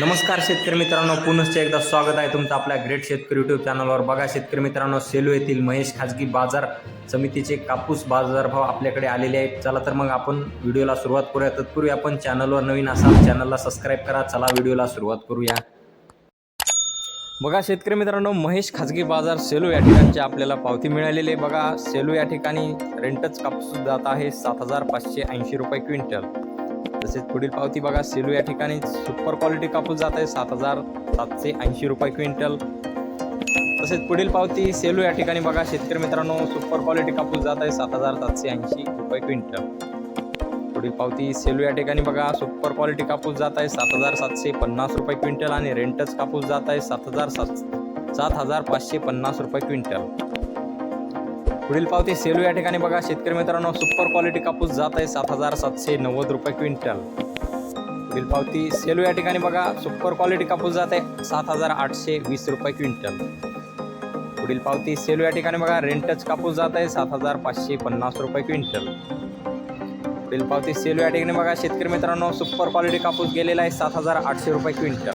नमस्कार शेतकरी मित्रांनो पुनश्च एकदा स्वागत आहे तुमचं आपल्या ग्रेट शेतकरी युट्यूब चॅनलवर बघा शेतकरी मित्रांनो सेलू येथील महेश खाजगी बाजार समितीचे कापूस बाजारभाव आपल्याकडे आलेले आहेत. चला तर मग आपण व्हिडिओला सुरुवात करूया. तत्पूर्वी आपण चॅनलवर नवीन असाल चॅनलला सबस्क्राईब करा. चला व्हिडिओला सुरुवात करूया. बघा शेतकरी मित्रांनो महेश खाजगी बाजार सेलू या ठिकाणची आपल्याला पावती मिळालेली आहे. बघा सेलू या ठिकाणी रेंटच कापूस जात आहे सात हजार पाचशे ऐंशी रुपये क्विंटल. तसेच पुढील पावती बघा. सेलू या ठिकाणी सुपर क्वालिटी कापूस जात आहे सात हजार सातशे ऐंशी रुपये क्विंटल. तसेच पुढील पावती सेलू या ठिकाणी बघा. शेतकरी मित्रांनो सुपर क्वालिटी कापूस जात आहे सात हजार सातशे ऐंशी रुपये क्विंटल. पुढील पावती सेलू या ठिकाणी बघा. सुपर क्वालिटी कापूस जात आहे सात हजार सातशे पन्नास रुपये क्विंटल आणि रेंटच कापूस जात आहे सात हजार सात सात हजार पाचशे पन्नास रुपये क्विंटल. पुढील पावती सेलू या ठिकाणी बघा. शेतकरी मित्रांनो सुपर क्वालिटी कापूस जात आहे सात हजार सातशे नव्वद रुपये क्विंटल. पुढील पावती सेलू या ठिकाणी बघा. सुपर क्वालिटी कापूस जात आहे सात हजार आठशे वीस रुपये क्विंटल. पुढील पावती सेलू या ठिकाणी बघा. रेंटच कापूस जात आहे सात हजार पाचशे पन्नास रुपये क्विंटल. पुढील पावती सेलू या ठिकाणी बघा. शेतकरी मित्रांनो सुपर क्वालिटी कापूस गेलेला आहे सात हजार आठशे रुपये क्विंटल.